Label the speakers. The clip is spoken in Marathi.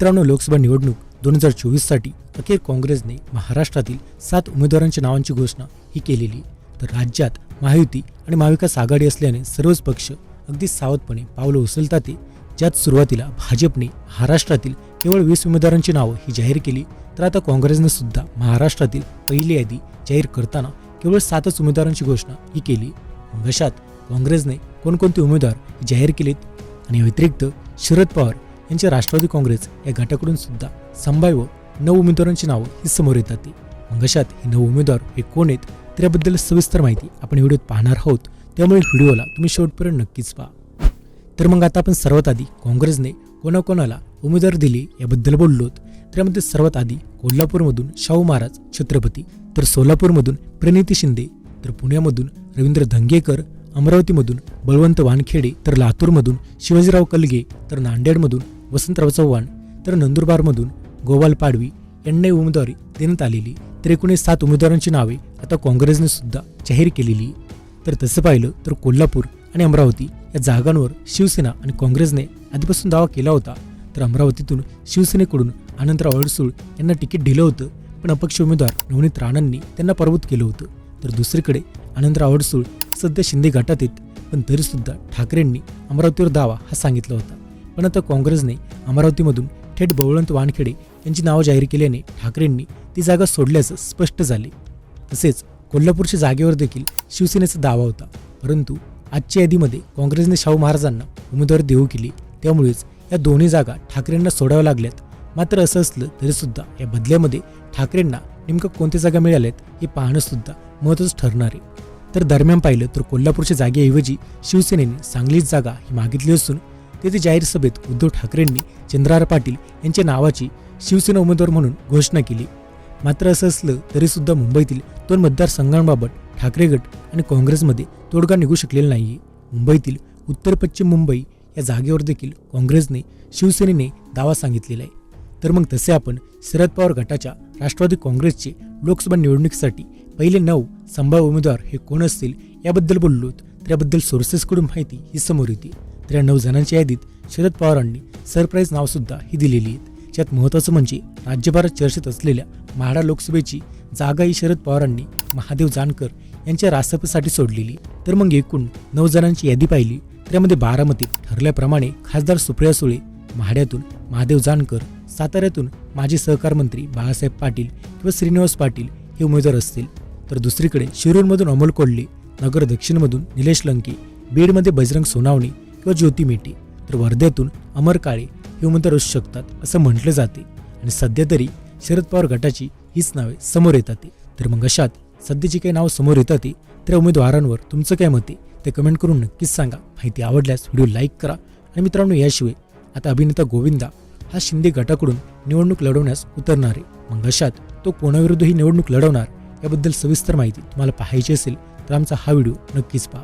Speaker 1: मित्रांनो लोकसभा निवडणूक दोन हजार चोवीससाठी अखेर काँग्रेसने महाराष्ट्रातील सात उमेदवारांच्या नावांची घोषणा ही केलेली. तर राज्यात महायुती आणि महाविकास आघाडी असल्याने सर्वच पक्ष अगदी सावधपणे पावलं उचलतात. ज्यात सुरुवातीला भाजपने महाराष्ट्रातील केवळ वीस उमेदवारांची नावं ही जाहीर केली तर आता काँग्रेसने सुद्धा महाराष्ट्रातील पहिली यादी जाहीर करताना केवळ सातच उमेदवारांची घोषणा ही केली. मग अशात काँग्रेसने कोणकोणते उमेदवार जाहीर केलेत? आणि व्यतिरिक्त शरद पवार यांचे राष्ट्रवादी काँग्रेस या गटाकडून सुद्धा संभाव्य नऊ उमेदवारांची नावं ही समोर येतात. ती मग अशात हे नऊ उमेदवार हे कोण आहेत त्याबद्दल सविस्तर माहिती आपण व्हिडिओत पाहणार आहोत. त्यामुळे व्हिडिओला तुम्ही शेवटपर्यंत नक्कीच पहा. तर मग आता आपण सर्वात आधी काँग्रेसने कोणाकोणाला उमेदवार दिले याबद्दल बोललोत त्यामध्ये सर्वात आधी कोल्हापूरमधून शाहू महाराज छत्रपती तर सोलापूरमधून प्रणिती शिंदे तर पुण्यामधून रवींद्र धंगेकर अमरावतीमधून बळवंत वानखेडे तर लातूरमधून शिवाजीराव कलगे तर नांदेडमधून वसंतराव चव्हाण तर नंदुरबारमधून गोपाल पाडवी यांना उमेदवारी देण्यात आलेली. तर एकोणीस सात उमेदवारांची नावे आता काँग्रेसने सुद्धा जाहीर केलेली. तर तसं पाहिलं तर कोल्हापूर आणि अमरावती या जागांवर शिवसेना आणि काँग्रेसने आधीपासून दावा केला होता. तर अमरावतीतून शिवसेनेकडून आनंदराव अडसूळ यांना तिकीट दिलं होतं पण अपक्ष उमेदवार नवनीत राणांनी त्यांना पराभूत केलं होतं. तर दुसरीकडे आनंदराव अडसूळ सध्या शिंदे गटात आहेत पण तरीसुद्धा ठाकरेंनी अमरावतीवर दावा हा सांगितला होता. पण आता काँग्रेसने अमरावतीमधून थेट बळवंत वानखेडे यांची नावं जाहीर केल्याने ठाकरेंनी ती जागा सोडल्याचं स्पष्ट झाले. तसेच कोल्हापूरच्या जागेवर देखील शिवसेनेचा दावा होता. परंतु आजच्या यादीमध्ये काँग्रेसने शाहू महाराजांना उमेदवारी देऊ केली. त्यामुळेच या दोन्ही जागा ठाकरेंना सोडाव्या लागल्यात. मात्र असं असलं तरीसुद्धा या बदल्यामध्ये ठाकरेंना नेमकं कोणत्या जागा मिळाल्यात हे पाहणंसुद्धा महत्त्वाचं ठरणार आहे. तर दरम्यान पाहिलं तर कोल्हापूरच्या जागेऐवजी शिवसेनेने सांगलीच जागा ही मागितली असून तेथे जाहीर सभेत उद्धव ठाकरेंनी चंद्रार पाटील यांच्या नावाची शिवसेना उमेदवार म्हणून घोषणा केली. मात्र असं असलं तरीसुद्धा मुंबईतील दोन मतदारसंघांबाबत ठाकरे गट आणि काँग्रेसमध्ये तोडगा निघू शकलेला नाही मुंबईतील उत्तर पश्चिम मुंबई या जागेवर देखील काँग्रेसने शिवसेनेने दावा सांगितलेला आहे. तर मग तसे आपण शरद पवार गटाच्या राष्ट्रवादी काँग्रेसचे लोकसभा निवडणुकीसाठी पहिले नऊ संभाव्य उमेदवार हे कोण असतील याबद्दल बोललोत. तर याबद्दल सोर्सेसकडून माहिती ही समोर येते. तर या नऊ जणांच्या यादीत शरद पवारांनी सरप्राईज नावसुद्धा ही दिलेली आहेत. ज्यात महत्त्वाचं म्हणजे राज्यभरात चर्चेत असलेल्या म्हाडा लोकसभेची जागा ही शरद पवारांनी महादेव जानकर यांच्या रासपसाठी सोडलेली. तर मग एकूण नऊ जणांची यादी पाहिली तर यामध्ये ठरल्याप्रमाणे खासदार सुप्रिया सुळे म्हाड्यातून महादेव जानकर साताऱ्यातून माजी सहकार मंत्री बाळासाहेब पाटील किंवा श्रीनिवास पाटील हे उमेदवार असतील. तर दुसरीकडे शिरूरमधून अमोल कोल्हे नगर दक्षिणमधून निलेश लंके बीडमध्ये बजरंग सोनावणे किंवा ज्योती मेटे तर वर्ध्यातून अमर काळे हे उमेदवार असू शकतात असं म्हटलं जाते. आणि सध्या तरी शरद पवार गटाची हीच नावे समोर येतात. तर मग अशात सध्याची काही नावं समोर येतात त्या उमेदवारांवर तुमचं काय मत आहे? ते कमेंट करून नक्कीच सांगा. माहिती आवडल्यास व्हिडिओ लाईक करा. आणि मित्रांनो याशिवाय आता अभिनेता गोविंदा हा शिंदे गटाकडून निवडणूक लढवण्यास उतरणार आहे. मग अशात तो कोणाविरुद्ध ही निवडणूक लढवणार याबद्दल सविस्तर माहिती तुम्हाला पाहायची असेल तर आमचा हा व्हिडिओ नक्कीच पहा.